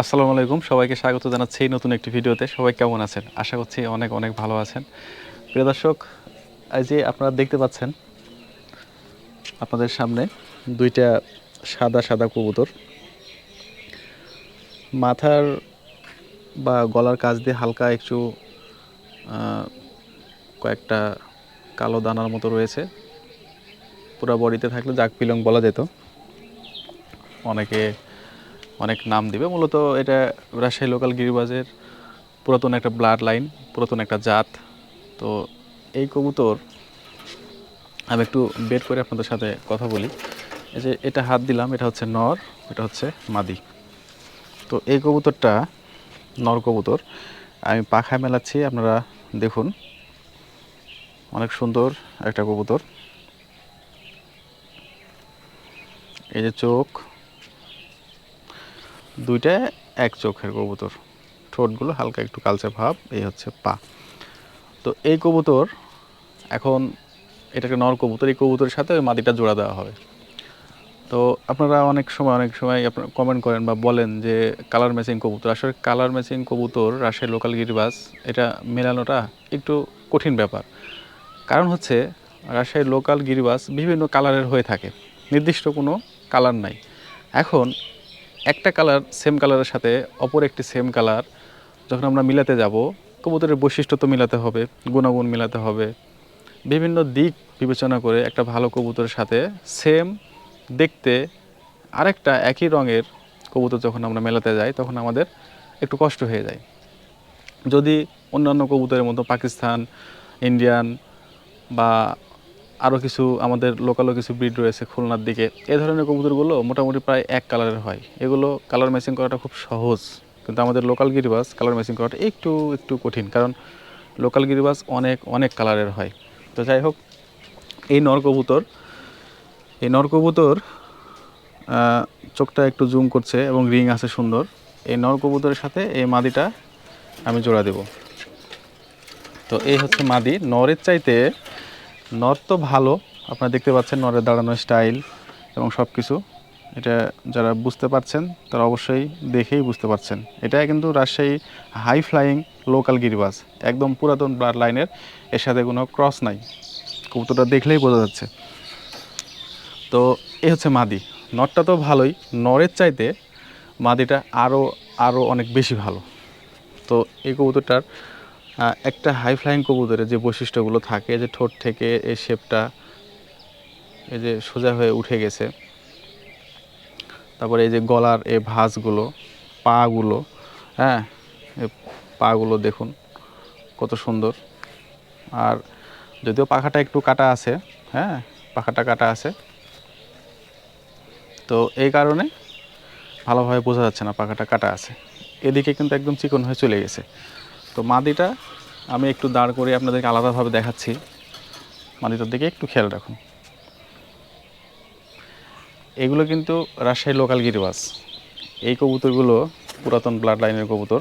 আসসালামু আলাইকুম, সবাইকে স্বাগত জানাচ্ছি এই নতুন একটি ভিডিওতে। সবাই কেমন আছেন? আশা করছি অনেক অনেক ভালো আছেন। প্রিয় দর্শক যে আপনারা দেখতে পাচ্ছেন, আপনাদের সামনে দুইটা সাদা সাদা কবুতর। মাথার বা গলার কাছ দিয়ে হালকা একটু কয়েকটা কালো দানার মতো রয়েছে। পুরো বডিতে থাকলে জাক পিলং বলা যেত। অনেকে অনেক নাম দিবে। মূলত এটা রাজশাহী লোকাল গিরিবাজের পুরাতন একটা ব্লাড লাইন, পুরাতন একটা জাত। তো এই কবুতর আমি একটু বের করে আপনাদের সাথে কথা বলি। এই যে এটা হাত দিলাম, এটা হচ্ছে নর, এটা হচ্ছে মাদি। তো এই কবুতরটা নর কবুতর। আমি পাখায় মেলাচ্ছি, আপনারা দেখুন। অনেক সুন্দর একটা কবুতর। এই যে চোখ দুইটা, এক চোখের কবুতর। ঠোঁটগুলো হালকা একটু কালচে ভাব, এই হচ্ছে পা। তো এই কবুতর এখন এটাকে নর কবুতর, এই কবুতরের সাথে ওই মাদিটা জোড়া দেওয়া হবে। তো আপনারা অনেক সময় অনেক সময় আপনারা কমেন্ট করেন বা বলেন যে কালার ম্যাচিং কবুতর। আসলে কালার ম্যাচিং কবুতর, রাজশাহী লোকাল গিরিবাস, এটা মেলানোটা একটু কঠিন ব্যাপার। কারণ হচ্ছে রাজশাহীর লোকাল গিরিবাস বিভিন্ন কালারের হয়ে থাকে। নির্দিষ্ট কোনো কালার নাই। এখন একটা কালার সেম কালারের সাথে অপর একটি সেম কালার। যখন আমরা মিলাতে যাব, কবুতরের বৈশিষ্ট্য তো মিলাতে হবে, গুণাগুণ মিলাতে হবে। বিভিন্ন দিক বিবেচনা করে একটা ভালো কবুতরের সাথে সেম দেখতে আরেকটা একই রঙের কবুতর যখন আমরা মেলাতে যাই, তখন আমাদের একটু কষ্ট হয়ে যায়। যদি অন্যান্য কবুতরের মতো পাকিস্তান, ইন্ডিয়ান বা আরও কিছু আমাদের লোকালও কিছু ব্রিড রয়েছে খুলনার দিকে। এ ধরনের কবুতরগুলো মোটামুটি প্রায় এক কালারের হয়। এগুলো কালার ম্যাচিং করাটা খুব সহজ। কিন্তু আমাদের লোকাল গিরিবাস কালার ম্যাচিং করাটা একটু একটু কঠিন। কারণ লোকাল গিরিবাস অনেক অনেক কালারের হয়। তো যাই হোক, এই নর কবুতর, এই নর কবুতর চোখটা একটু জুম করছে এবং রিং আছে সুন্দর। এই নর কবুতরের সাথে এই মাদিটা আমি জোড়া দেব। তো এই হচ্ছে মাদি। নরের চাইতে নর তো ভালো, আপনারা দেখতে পাচ্ছেন নরের দাঁড়ানোর স্টাইল এবং সব কিছু এটা যারা বুঝতে পারছেন, তারা অবশ্যই দেখেই বুঝতে পারছেন। এটা কিন্তু রাজশাহী হাই ফ্লাইং লোকাল গিরিবাস, একদম পুরাতন ব্লাড লাইনের এর সাথে কোনো ক্রস নাই। কবুতরটা দেখলেই বোঝা যাচ্ছে। তো এ হচ্ছে মাদি। নরটা তো ভালোই নরের চাইতে মাদিটা আরও আরও অনেক বেশি ভালো। তো এই কবুতরটার একটা হাই ফ্লাইং কবুতরের যে বৈশিষ্ট্যগুলো থাকে, যে ঠোঁট থেকে এই শেপটা এই যে সোজা হয়ে উঠে গেছে, তারপরে এই যে গলার এই ভাঁজগুলো, পাগুলো হ্যাঁ পাগুলো দেখুন কত সুন্দর। আর যদিও পাখাটা একটু কাটা আছে হ্যাঁ পাখাটা কাটা আছে, তো এই কারণে ভালোভাবে বোঝা যাচ্ছে না পাখাটা কাটা আছে। এদিকে কিন্তু একদম চিকন হয়ে চলে গেছে। তো মাদিটা আমি একটু দাঁড় করে আপনাদেরকে আলাদাভাবে দেখাচ্ছি। মাদিটার দিকে একটু খেয়াল রাখুন। এগুলো কিন্তু রাজশাহী লোকাল গিরিবাস এই কবুতরগুলো পুরাতন ব্লাড লাইনের কবুতর।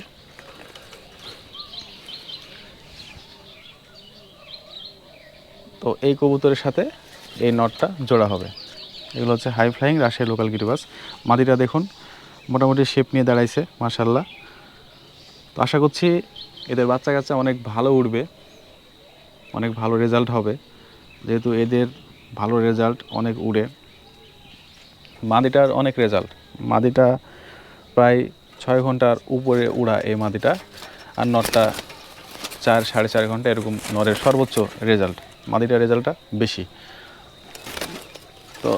তো এই কবুতরের সাথে এই নটটা জোড়া হবে। এগুলো হচ্ছে হাই ফ্লাইং রাজশাহী লোকাল গিরিবাস মাদিটা দেখুন, মোটামুটি শেপ নিয়ে দাঁড়াইছে মার্শাল্লাহ তো আশা করছি এদের বাচ্চা কাচ্চা অনেক ভালো উঠবে অনেক ভালো রেজাল্ট হবে। যেহেতু এদের ভালো রেজাল্ট অনেক উড়ে। মাদিটার অনেক রেজাল্ট মাদিটা প্রায় ছয় ঘণ্টার উপরে উড়া এই মাদিটা, আর নটটা চার, সাড়ে চার ঘণ্টা এরকম নরের সর্বোচ্চ রেজাল্ট মাদিটার রেজাল্টটা বেশি। তো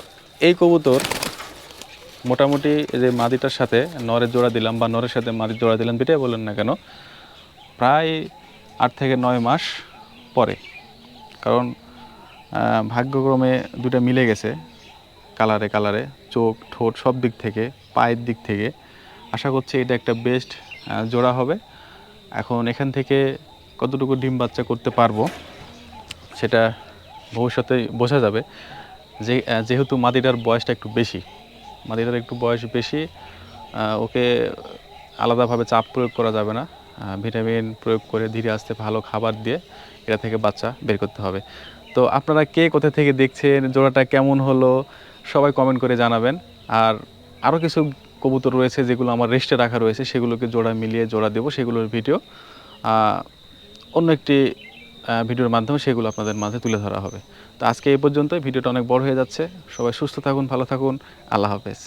এই কবুতর মোটামুটি যে মাদিটার সাথে নরের জোড়া দিলাম বা নরের সাথে মাদির জোড়া দিলাম, যেটাই বললেন না কেন প্রায় আট থেকে নয় মাস পরে। কারণ ভাগ্যক্রমে দুটা মিলে গেছে, কালারে কালারে, চোখ, ঠোঁট সব দিক থেকে, পায়ের দিক থেকে। আশা করছি এটা একটা বেস্ট জোড়া হবে। এখন এখান থেকে কতটুকু ডিম বাচ্চা করতে পারব, সেটা ভবিষ্যতে বোঝা যাবে। যে যেহেতু মাদিটার বয়সটা একটু বেশি মাদিটার একটু বয়স বেশি ওকে আলাদাভাবে চাপ প্রয়োগ করা যাবে না। ভিটামিন প্রয়োগ করে ধীরে আস্তে ভালো খাবার দিয়ে এটা থেকে বাচ্চা বের করতে হবে। তো আপনারা কে কোথা থেকে দেখছেন, জোড়াটা কেমন হলো, সবাই কমেন্ট করে জানাবেন। আর আরও কিছু কবুতর রয়েছে যেগুলো আমার রেস্টে রাখা রয়েছে, সেগুলোকে জোড়া মিলিয়ে জোড়া দেবো সেগুলোর ভিডিও অন্য একটি ভিডিওর মাধ্যমে সেগুলো আপনাদের মাঝে তুলে ধরা হবে। তো আজকে এই পর্যন্ত ভিডিওটা অনেক বড় হয়ে যাচ্ছে। সবাই সুস্থ থাকুন, ভালো থাকুন। আল্লাহ হাফেজ।